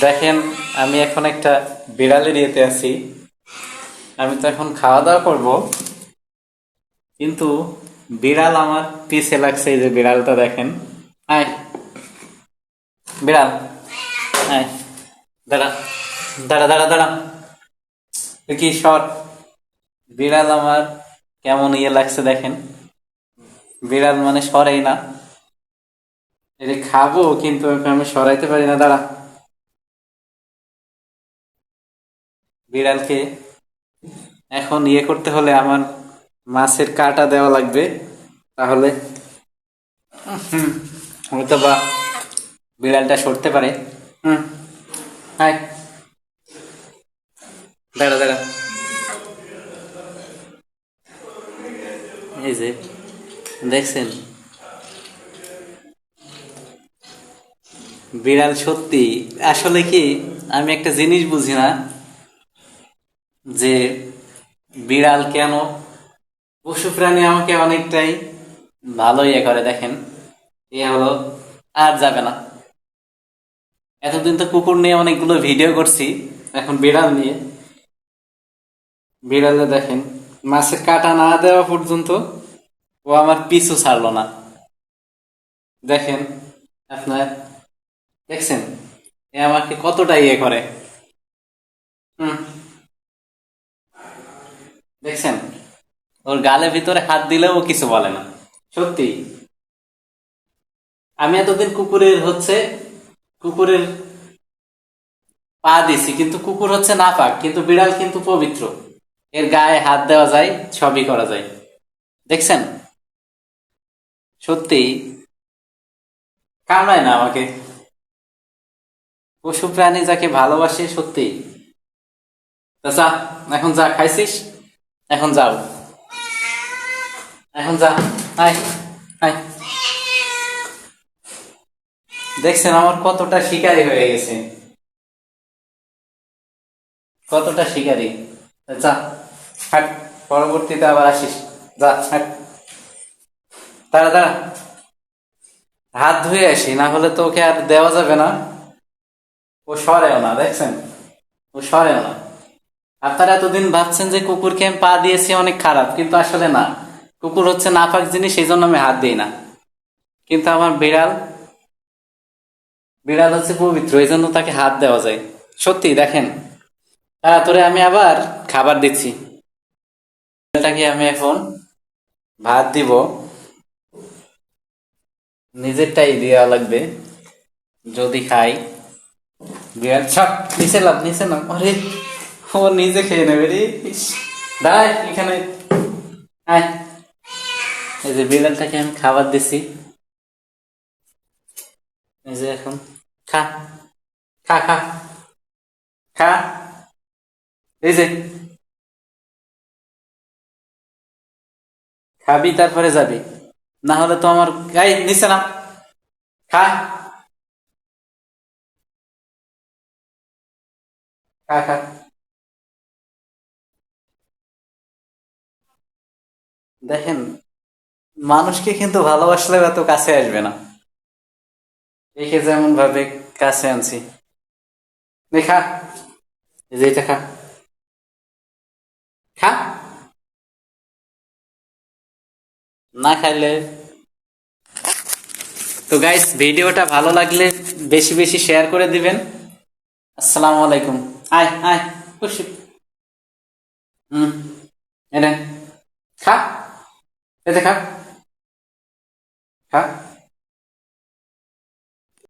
দেখেন, আমি এখন একটা বিড়ালের ইয়েতে আছি। আমি তো এখন খাওয়া দাওয়া করব। কিন্তু বিড়াল আমার পিছে লাগছে, এই যে বিড়ালটা দেখেন। আয়। বিড়াল। আয়। দাঁড়া। দাঁড়া দাঁড়া দাঁড়া। কি শট? বিড়াল আমার কেমন ইয়ে লাগছে দেখেন। বিড়াল মানে সরেই না। এটা খাব, কিন্তু আমি সরাইতে পারি না, দাঁড়া। বিড়ালকে এখন ইয়ে করতে হলে আমার মাছের কাটা দেওয়া লাগবে, তাহলে হয়তো বা বিড়ালটা সরতে পারে। হুম হাই দাঁড়া দাঁড়া। এই যে, দেখছেন? বিড়াল, সত্যি। আসলে কি, আমি একটা জিনিস বুঝি না, যে বিড়াল কেন? পশু প্রাণী আমাকে অনেকটাই ভালো ইয়ে করে, দেখেন। এ হলো, আর যাবে না। এতদিন তো কুকুর নিয়ে অনেকগুলো ভিডিও করছি, এখন বিড়াল নিয়ে। বিড়ালে দেখেন, মাছের কাটা না দেওয়া পর্যন্ত ও আমার পিছু ছাড়লো না। দেখেন, আপনার দেখছেন? এ আমাকে কতটা ইয়ে করে? হুম। দেখছেন? ওর গালের ভিতরে হাত দিলেও কিছু বলে না। সত্যি। আমি এতদিন কুকুরের হচ্ছে, কুকুরের পা দিছি, কিন্তু কুকুর হচ্ছে না পাক কিন্তু বিড়াল কিন্তু পবিত্র। এর গায়ে হাত দেওয়া যায় সবই করা যায়। দেখছেন? সত্যি। কামড়ায় না আমাকে। পশু প্রাণী যাকে ভালোবাসে সত্যি। যা, এখন যা, খাইছিস? এখন যাও। এখন যা, আয় আয়। দেখছেন আমার কতটা শিকারি হয়ে গেছে। কতটা শিকারি। যা, হাট, পরবর্তীতে আবার আসিস। যা, হাট। দাঁড়া। হাত ধুয়ে আসি, না হলে তো ওকে আর দেওয়া যাবে না। ও সরেও না দেখছেন? ও সরেও না আপনারা এতদিন ভাবছেন যে কুকুরকে আমি পা দিয়েছি, অনেক খারাপ, কিন্তু আসলে না। কুকুর হচ্ছে নাপাক জিনিস সেই জন্য আমি হাত দিই না। কিন্তু আমার বিড়াল বিড়াল হচ্ছে পবিত্র, এই জন্য তাকে হাত দেওয়া যায়। সত্যি, দেখেন। তারপরে আমি আবার খাবার দিচ্ছি। বিড়ালটাকে আমি এখন ভাত দিব। নিজেরটাই দেওয়া লাগবে। যদি খাই। ছট, নিচে লাভ নিচে না আরে, ও নিজে খেয়ে নেবে রে এখানে। আয়। এই যে বিড়ালটাকে আমি খাবার দিছি। এই যে এখন, খা খা খা। খা। এই যে। খাবি, তারপরে যাবি। না হলে তো আমার গাই নিচে না খা। খা খা দেখেন, মানুষকে কিন্তু ভালোবাসলে এত কাছে আসবে না। দেখে যেমন ভাবে কাছে আনছি। দেখা, এই যে খা। খা। না খাইলে। তো গাইস ভিডিওটা ভালো লাগলে বেশি বেশি শেয়ার করে দিবেন। আসসালামু আলাইকুম। আয় আয় খুশি হুম এটা খা। এতে খা।